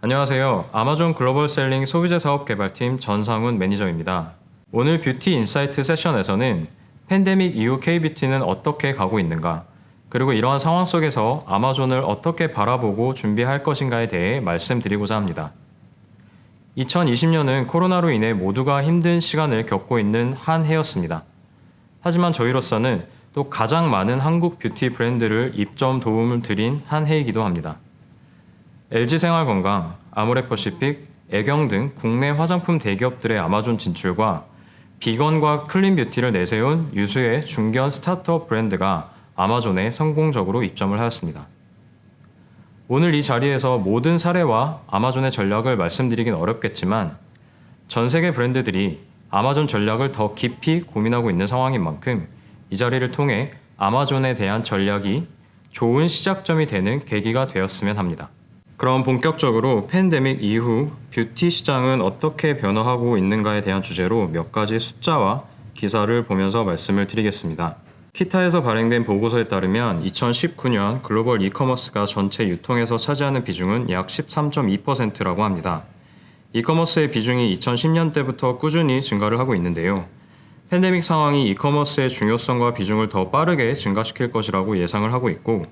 안녕하세요. 아마존 글로벌 셀링 소비재 사업 개발팀 전상훈 매니저입니다. 오늘 뷰티 인사이트 세션에서는 팬데믹 이후 K뷰티는 어떻게 가고 있는가, 그리고 이러한 상황 속에서 아마존을 어떻게 바라보고 준비할 것인가에 대해 말씀드리고자 합니다. 2020년은 코로나로 인해 모두가 힘든 시간을 겪고 있는 한 해였습니다. 하지만 저희로서는 또 가장 많은 한국 뷰티 브랜드를 입점 도움을 드린 한 해이기도 합니다. LG생활건강, 아모레퍼시픽, 애경 등 국내 화장품 대기업들의 아마존 진출과 비건과 클린 뷰티를 내세운 유수의 중견 스타트업 브랜드가 아마존에 성공적으로 입점을 하였습니다. 오늘 이 자리에서 모든 사례와 아마존의 전략을 말씀드리긴 어렵겠지만 전 세계 브랜드들이 아마존 전략을 더 깊이 고민하고 있는 상황인 만큼 이 자리를 통해 아마존에 대한 전략이 좋은 시작점이 되는 계기가 되었으면 합니다. 그럼 본격적으로 팬데믹 이후 뷰티 시장은 어떻게 변화하고 있는가에 대한 주제로 몇 가지 숫자와 기사를 보면서 말씀을 드리겠습니다. 키타에서 발행된 보고서에 따르면 2019년 글로벌 이커머스가 전체 유통에서 차지하는 비중은 약 13.2%라고 합니다. 이커머스의 비중이 2010년대부터 꾸준히 증가를 하고 있는데요. 팬데믹 상황이 이커머스의 중요성과 비중을 더 빠르게 증가시킬 것이라고 예상을 하고 있고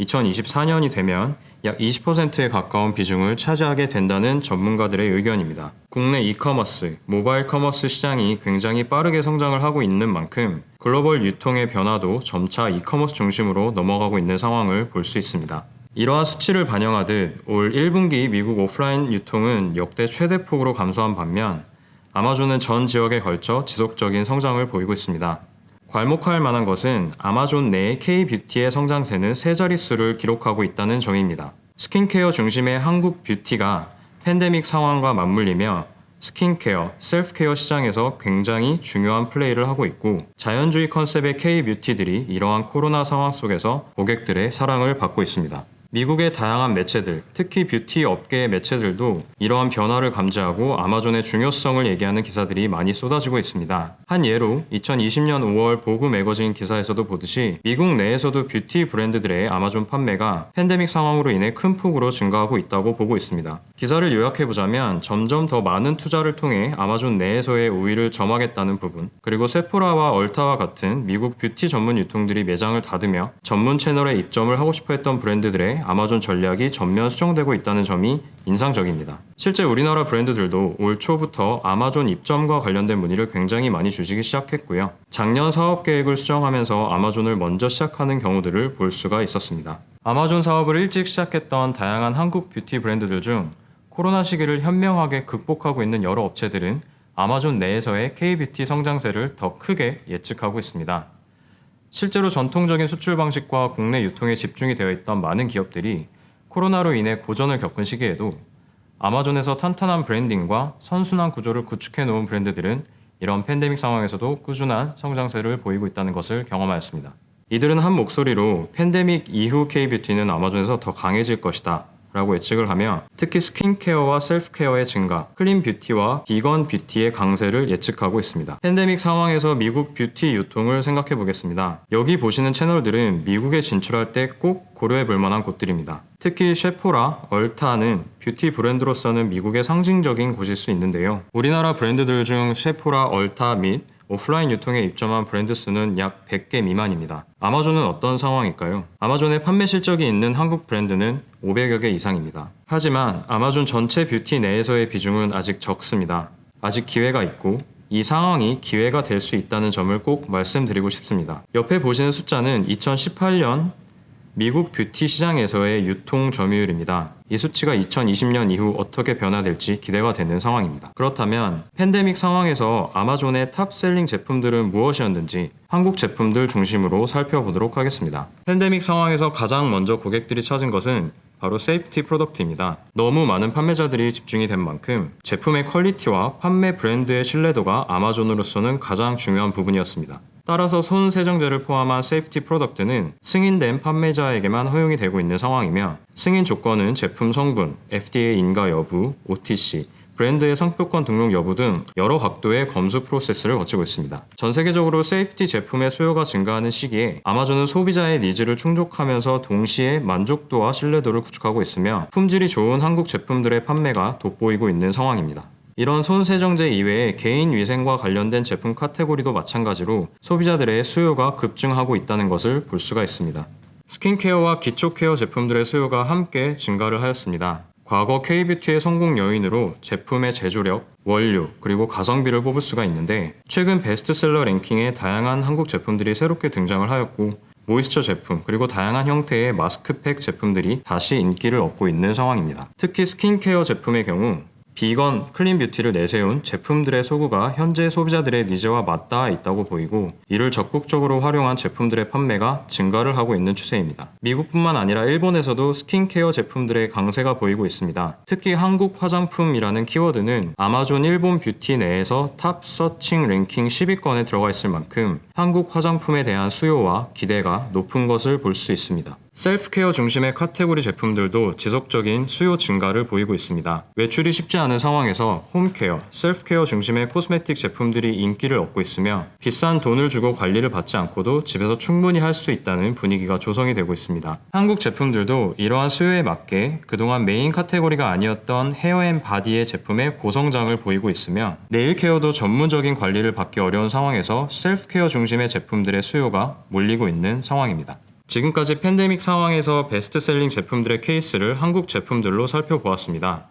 2024년이 되면 약 20%에 가까운 비중을 차지하게 된다는 전문가들의 의견입니다. 국내 이커머스, 모바일 커머스 시장이 굉장히 빠르게 성장을 하고 있는 만큼 글로벌 유통의 변화도 점차 이커머스 중심으로 넘어가고 있는 상황을 볼 수 있습니다. 이러한 수치를 반영하듯 올 1분기 미국 오프라인 유통은 역대 최대 폭으로 감소한 반면 아마존은 전 지역에 걸쳐 지속적인 성장을 보이고 있습니다. 괄목할 만한 것은 아마존 내 K-뷰티의 성장세는 세 자릿수를 기록하고 있다는 점입니다. 스킨케어 중심의 한국 뷰티가 팬데믹 상황과 맞물리며 스킨케어, 셀프케어 시장에서 굉장히 중요한 플레이를 하고 있고 자연주의 컨셉의 K-뷰티들이 이러한 코로나 상황 속에서 고객들의 사랑을 받고 있습니다. 미국의 다양한 매체들, 특히 뷰티 업계의 매체들도 이러한 변화를 감지하고 아마존의 중요성을 얘기하는 기사들이 많이 쏟아지고 있습니다. 한 예로 2020년 5월 보그 매거진 기사에서도 보듯이 미국 내에서도 뷰티 브랜드들의 아마존 판매가 팬데믹 상황으로 인해 큰 폭으로 증가하고 있다고 보고 있습니다. 기사를 요약해보자면 점점 더 많은 투자를 통해 아마존 내에서의 우위를 점하겠다는 부분, 그리고 세포라와 얼타와 같은 미국 뷰티 전문 유통들이 매장을 닫으며 전문 채널에 입점을 하고 싶어 했던 브랜드들의 아마존 전략이 전면 수정되고 있다는 점이 인상적입니다. 실제 우리나라 브랜드들도 올 초부터 아마존 입점과 관련된 문의를 굉장히 많이 주시기 시작했고요. 작년 사업 계획을 수정하면서 아마존을 먼저 시작하는 경우들을 볼 수가 있었습니다. 아마존 사업을 일찍 시작했던 다양한 한국 뷰티 브랜드들 중 코로나 시기를 현명하게 극복하고 있는 여러 업체들은 아마존 내에서의 K-뷰티 성장세를 더 크게 예측하고 있습니다. 실제로 전통적인 수출 방식과 국내 유통에 집중이 되어 있던 많은 기업들이 코로나로 인해 고전을 겪은 시기에도 아마존에서 탄탄한 브랜딩과 선순환 구조를 구축해 놓은 브랜드들은 이런 팬데믹 상황에서도 꾸준한 성장세를 보이고 있다는 것을 경험하였습니다. 이들은 한 목소리로 팬데믹 이후 K-뷰티는 아마존에서 더 강해질 것이다. 라고 예측을 하며 특히 스킨케어와 셀프케어의 증가, 클린 뷰티와 비건 뷰티의 강세를 예측하고 있습니다. 팬데믹 상황에서 미국 뷰티 유통을 생각해 보겠습니다. 여기 보시는 채널들은 미국에 진출할 때 꼭 고려해 볼 만한 곳들입니다. 특히 셰포라, 얼타는 뷰티 브랜드로서는 미국의 상징적인 곳일 수 있는데요. 우리나라 브랜드들 중 셰포라, 얼타 및 오프라인 유통에 입점한 브랜드 수는 약 100개 미만입니다. 아마존은 어떤 상황일까요? 아마존의 판매 실적이 있는 한국 브랜드는 500여 개 이상입니다. 하지만 아마존 전체 뷰티 내에서의 비중은 아직 적습니다. 아직 기회가 있고 이 상황이 기회가 될 수 있다는 점을 꼭 말씀드리고 싶습니다. 옆에 보시는 숫자는 2018년 미국 뷰티 시장에서의 유통 점유율입니다. 이 수치가 2020년 이후 어떻게 변화될지 기대가 되는 상황입니다. 그렇다면 팬데믹 상황에서 아마존의 탑셀링 제품들은 무엇이었는지 한국 제품들 중심으로 살펴보도록 하겠습니다. 팬데믹 상황에서 가장 먼저 고객들이 찾은 것은 바로 세이프티 프로덕트입니다. 너무 많은 판매자들이 집중이 된 만큼 제품의 퀄리티와 판매 브랜드의 신뢰도가 아마존으로서는 가장 중요한 부분이었습니다. 따라서 손 세정제를 포함한 세이프티 프로덕트는 승인된 판매자에게만 허용이 되고 있는 상황이며 승인 조건은 제품 성분, FDA 인가 여부, OTC, 브랜드의 상표권 등록 여부 등 여러 각도의 검수 프로세스를 거치고 있습니다. 전 세계적으로 세이프티 제품의 수요가 증가하는 시기에 아마존은 소비자의 니즈를 충족하면서 동시에 만족도와 신뢰도를 구축하고 있으며 품질이 좋은 한국 제품들의 판매가 돋보이고 있는 상황입니다. 이런 손세정제 이외에 개인 위생과 관련된 제품 카테고리도 마찬가지로 소비자들의 수요가 급증하고 있다는 것을 볼 수가 있습니다. 스킨케어와 기초 케어 제품들의 수요가 함께 증가를 하였습니다. 과거 K뷰티의 성공 요인으로 제품의 제조력, 원료, 그리고 가성비를 뽑을 수가 있는데 최근 베스트셀러 랭킹에 다양한 한국 제품들이 새롭게 등장을 하였고 모이스처 제품, 그리고 다양한 형태의 마스크팩 제품들이 다시 인기를 얻고 있는 상황입니다. 특히 스킨케어 제품의 경우 비건, 클린 뷰티를 내세운 제품들의 소구가 현재 소비자들의 니즈와 맞닿아 있다고 보이고 이를 적극적으로 활용한 제품들의 판매가 증가를 하고 있는 추세입니다. 미국뿐만 아니라 일본에서도 스킨케어 제품들의 강세가 보이고 있습니다. 특히 한국 화장품이라는 키워드는 아마존 일본 뷰티 내에서 탑 서칭 랭킹 10위권에 들어가 있을 만큼 한국 화장품에 대한 수요와 기대가 높은 것을 볼 수 있습니다. 셀프케어 중심의 카테고리 제품들도 지속적인 수요 증가를 보이고 있습니다. 외출이 쉽지 않은 상황에서 홈케어, 셀프케어 중심의 코스메틱 제품들이 인기를 얻고 있으며 비싼 돈을 주고 관리를 받지 않고도 집에서 충분히 할 수 있다는 분위기가 조성이 되고 있습니다. 한국 제품들도 이러한 수요에 맞게 그동안 메인 카테고리가 아니었던 헤어앤 바디의 제품의 고성장을 보이고 있으며 네일 케어도 전문적인 관리를 받기 어려운 상황에서 셀프케어 중심 의 제품들의 수요가 몰리고 있는 상황입니다. 지금까지 팬데믹 상황에서 베스트셀링 제품들의 케이스를 한국 제품들로 살펴보았습니다.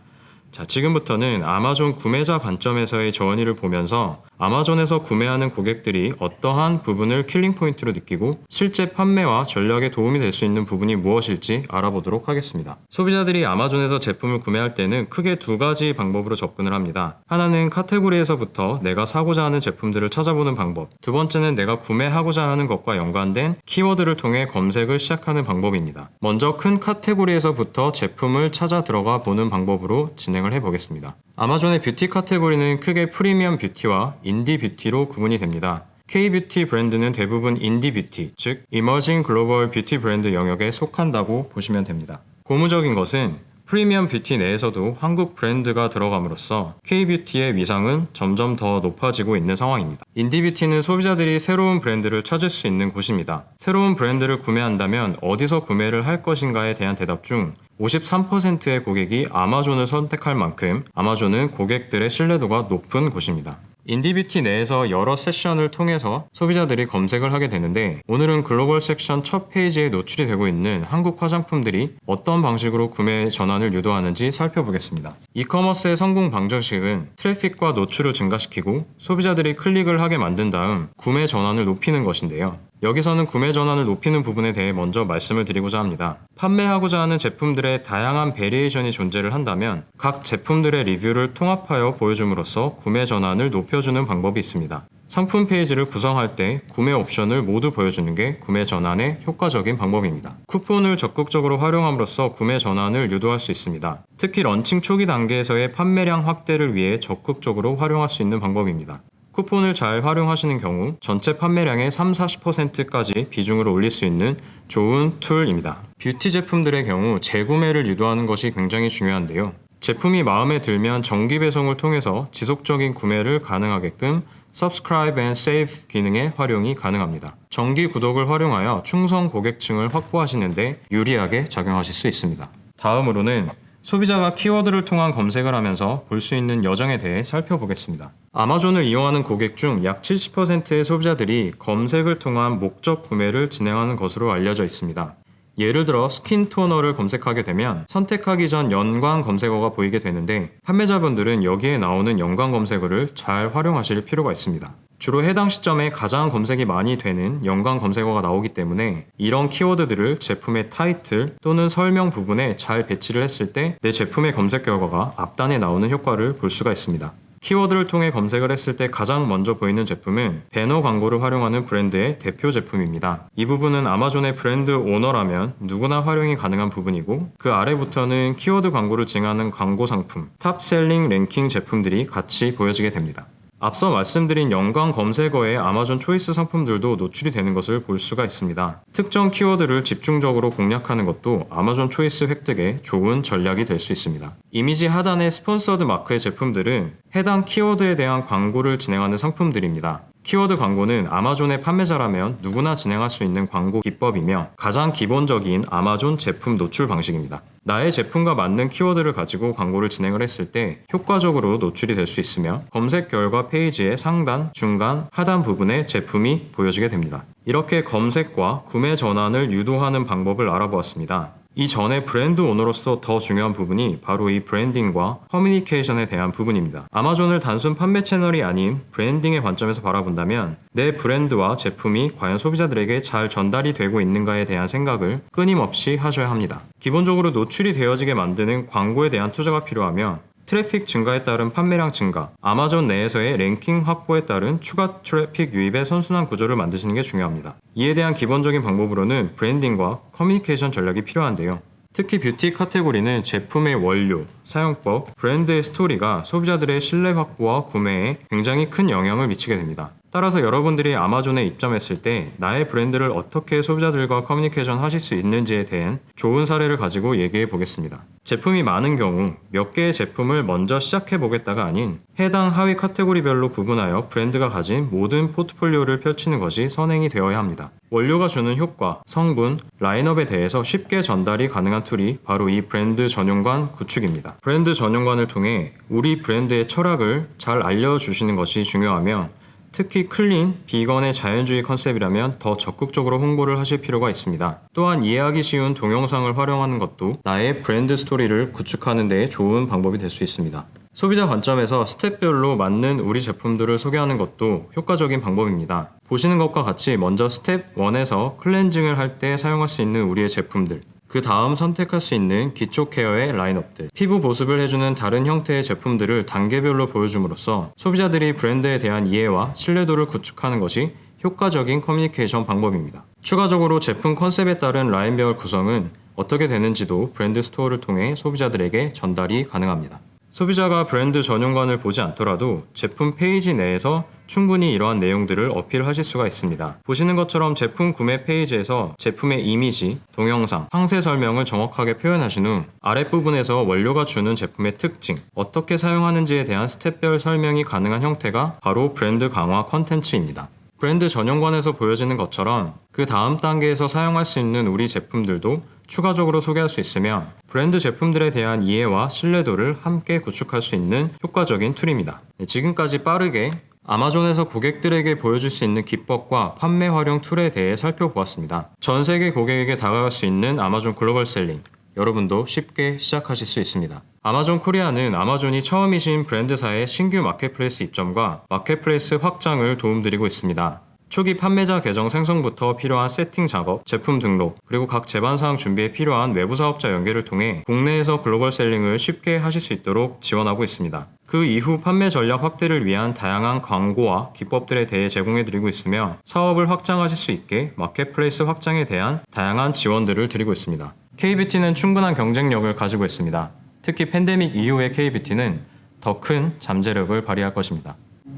자, 지금부터는 아마존 구매자 관점에서의 저언이를 보면서 아마존에서 구매하는 고객들이 어떠한 부분을 킬링 포인트로 느끼고 실제 판매와 전략에 도움이 될 수 있는 부분이 무엇일지 알아보도록 하겠습니다. 소비자들이 아마존에서 제품을 구매할 때는 크게 두 가지 방법으로 접근을 합니다. 하나는 카테고리에서부터 내가 사고자 하는 제품들을 찾아보는 방법. 두 번째는 내가 구매하고자 하는 것과 연관된 키워드를 통해 검색을 시작하는 방법입니다. 먼저 큰 카테고리에서부터 제품을 찾아 들어가 보는 방법으로 진행을 해보겠습니다. 아마존의 뷰티 카테고리는 크게 프리미엄 뷰티와 인디 뷰티로 구분이 됩니다. K-뷰티 브랜드는 대부분 인디 뷰티, 즉 이머징 글로벌 뷰티 브랜드 영역에 속한다고 보시면 됩니다. 고무적인 것은 프리미엄 뷰티 내에서도 한국 브랜드가 들어감으로써 K-뷰티의 위상은 점점 더 높아지고 있는 상황입니다. 인디뷰티는 소비자들이 새로운 브랜드를 찾을 수 있는 곳입니다. 새로운 브랜드를 구매한다면 어디서 구매를 할 것인가에 대한 대답 중 53%의 고객이 아마존을 선택할 만큼 아마존은 고객들의 신뢰도가 높은 곳입니다. 인디뷰티 내에서 여러 세션을 통해서 소비자들이 검색을 하게 되는데 오늘은 글로벌 섹션 첫 페이지에 노출이 되고 있는 한국 화장품들이 어떤 방식으로 구매 전환을 유도하는지 살펴보겠습니다. 이커머스의 성공 방정식은 트래픽과 노출을 증가시키고 소비자들이 클릭을 하게 만든 다음 구매 전환을 높이는 것인데요. 여기서는 구매 전환을 높이는 부분에 대해 먼저 말씀을 드리고자 합니다. 판매하고자 하는 제품들의 다양한 베리에이션이 존재를 한다면 각 제품들의 리뷰를 통합하여 보여줌으로써 구매 전환을 높여주는 방법이 있습니다. 상품 페이지를 구성할 때 구매 옵션을 모두 보여주는 게 구매 전환의 효과적인 방법입니다. 쿠폰을 적극적으로 활용함으로써 구매 전환을 유도할 수 있습니다. 특히 런칭 초기 단계에서의 판매량 확대를 위해 적극적으로 활용할 수 있는 방법입니다. 쿠폰을 잘 활용하시는 경우 전체 판매량의 3, 40%까지 비중을 올릴 수 있는 좋은 툴입니다. 뷰티 제품들의 경우 재구매를 유도하는 것이 굉장히 중요한데요. 제품이 마음에 들면 정기 배송을 통해서 지속적인 구매를 가능하게끔 Subscribe and Save 기능의 활용이 가능합니다. 정기 구독을 활용하여 충성 고객층을 확보하시는데 유리하게 작용하실 수 있습니다. 다음으로는 소비자가 키워드를 통한 검색을 하면서 볼 수 있는 여정에 대해 살펴보겠습니다. 아마존을 이용하는 고객 중 약 70%의 소비자들이 검색을 통한 목적 구매를 진행하는 것으로 알려져 있습니다. 예를 들어 스킨 토너를 검색하게 되면 선택하기 전 연관 검색어가 보이게 되는데 판매자분들은 여기에 나오는 연관 검색어를 잘 활용하실 필요가 있습니다. 주로 해당 시점에 가장 검색이 많이 되는 연관 검색어가 나오기 때문에 이런 키워드들을 제품의 타이틀 또는 설명 부분에 잘 배치를 했을 때 내 제품의 검색 결과가 앞단에 나오는 효과를 볼 수가 있습니다. 키워드를 통해 검색을 했을 때 가장 먼저 보이는 제품은 배너 광고를 활용하는 브랜드의 대표 제품입니다. 이 부분은 아마존의 브랜드 오너라면 누구나 활용이 가능한 부분이고 그 아래부터는 키워드 광고를 증하는 광고 상품, 탑셀링 랭킹 제품들이 같이 보여지게 됩니다. 앞서 말씀드린 연관 검색어에 아마존 초이스 상품들도 노출이 되는 것을 볼 수가 있습니다. 특정 키워드를 집중적으로 공략하는 것도 아마존 초이스 획득에 좋은 전략이 될 수 있습니다. 이미지 하단의 스폰서드 마크의 제품들은 해당 키워드에 대한 광고를 진행하는 상품들입니다. 키워드 광고는 아마존의 판매자라면 누구나 진행할 수 있는 광고 기법이며 가장 기본적인 아마존 제품 노출 방식입니다. 나의 제품과 맞는 키워드를 가지고 광고를 진행을 했을 때 효과적으로 노출이 될 수 있으며 검색 결과 페이지의 상단, 중간, 하단 부분에 제품이 보여지게 됩니다. 이렇게 검색과 구매 전환을 유도하는 방법을 알아보았습니다. 이 전에 브랜드 오너로서 더 중요한 부분이 바로 이 브랜딩과 커뮤니케이션에 대한 부분입니다. 아마존을 단순 판매 채널이 아닌 브랜딩의 관점에서 바라본다면 내 브랜드와 제품이 과연 소비자들에게 잘 전달이 되고 있는가에 대한 생각을 끊임없이 하셔야 합니다. 기본적으로 노출이 되어지게 만드는 광고에 대한 투자가 필요하며 트래픽 증가에 따른 판매량 증가, 아마존 내에서의 랭킹 확보에 따른 추가 트래픽 유입의 선순환 구조를 만드시는 게 중요합니다. 이에 대한 기본적인 방법으로는 브랜딩과 커뮤니케이션 전략이 필요한데요. 특히 뷰티 카테고리는 제품의 원료, 사용법, 브랜드의 스토리가 소비자들의 신뢰 확보와 구매에 굉장히 큰 영향을 미치게 됩니다. 따라서 여러분들이 아마존에 입점했을 때 나의 브랜드를 어떻게 소비자들과 커뮤니케이션 하실 수 있는지에 대한 좋은 사례를 가지고 얘기해 보겠습니다. 제품이 많은 경우 몇 개의 제품을 먼저 시작해 보겠다가 아닌 해당 하위 카테고리별로 구분하여 브랜드가 가진 모든 포트폴리오를 펼치는 것이 선행이 되어야 합니다. 원료가 주는 효과, 성분, 라인업에 대해서 쉽게 전달이 가능한 툴이 바로 이 브랜드 전용관 구축입니다. 브랜드 전용관을 통해 우리 브랜드의 철학을 잘 알려주시는 것이 중요하며 특히 클린, 비건의 자연주의 컨셉이라면 더 적극적으로 홍보를 하실 필요가 있습니다. 또한 이해하기 쉬운 동영상을 활용하는 것도 나의 브랜드 스토리를 구축하는 데 좋은 방법이 될 수 있습니다. 소비자 관점에서 스텝별로 맞는 우리 제품들을 소개하는 것도 효과적인 방법입니다. 보시는 것과 같이 먼저 스텝 1에서 클렌징을 할 때 사용할 수 있는 우리의 제품들, 그 다음 선택할 수 있는 기초 케어의 라인업들, 피부 보습을 해주는 다른 형태의 제품들을 단계별로 보여줌으로써 소비자들이 브랜드에 대한 이해와 신뢰도를 구축하는 것이 효과적인 커뮤니케이션 방법입니다. 추가적으로 제품 컨셉에 따른 라인별 구성은 어떻게 되는지도 브랜드 스토어를 통해 소비자들에게 전달이 가능합니다. 소비자가 브랜드 전용관을 보지 않더라도 제품 페이지 내에서 충분히 이러한 내용들을 어필하실 수가 있습니다. 보시는 것처럼 제품 구매 페이지에서 제품의 이미지, 동영상, 상세 설명을 정확하게 표현하신 후 아랫부분에서 원료가 주는 제품의 특징, 어떻게 사용하는지에 대한 스텝별 설명이 가능한 형태가 바로 브랜드 강화 컨텐츠입니다. 브랜드 전용관에서 보여지는 것처럼 그 다음 단계에서 사용할 수 있는 우리 제품들도 추가적으로 소개할 수 있으며 브랜드 제품들에 대한 이해와 신뢰도를 함께 구축할 수 있는 효과적인 툴입니다. 네, 지금까지 빠르게 아마존에서 고객들에게 보여줄 수 있는 기법과 판매 활용 툴에 대해 살펴보았습니다. 전 세계 고객에게 다가갈 수 있는 아마존 글로벌 셀링, 여러분도 쉽게 시작하실 수 있습니다. 아마존 코리아는 아마존이 처음이신 브랜드사의 신규 마켓플레이스 입점과 마켓플레이스 확장을 도움드리고 있습니다. 초기 판매자 계정 생성부터 필요한 세팅 작업, 제품 등록, 그리고 각 제반사항 준비에 필요한 외부 사업자 연계를 통해 국내에서 글로벌 셀링을 쉽게 하실 수 있도록 지원하고 있습니다. 그 이후 판매 전략 확대를 위한 다양한 광고와 기법들에 대해 제공해드리고 있으며 사업을 확장하실 수 있게 마켓플레이스 확장에 대한 다양한 지원들을 드리고 있습니다. K뷰티는 충분한 경쟁력을 가지고 있습니다. 특히 팬데믹 이후의 K뷰티는 더 큰 잠재력을 발휘할 것입니다.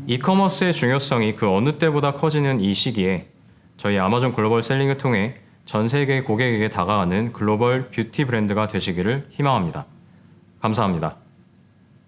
이커머스의 중요성이 그 어느 때보다 커지는 이 시기에 저희 아마존 글로벌 셀링을 통해 전 세계 고객에게 다가가는 글로벌 뷰티 브랜드가 되시기를 희망합니다. 감사합니다.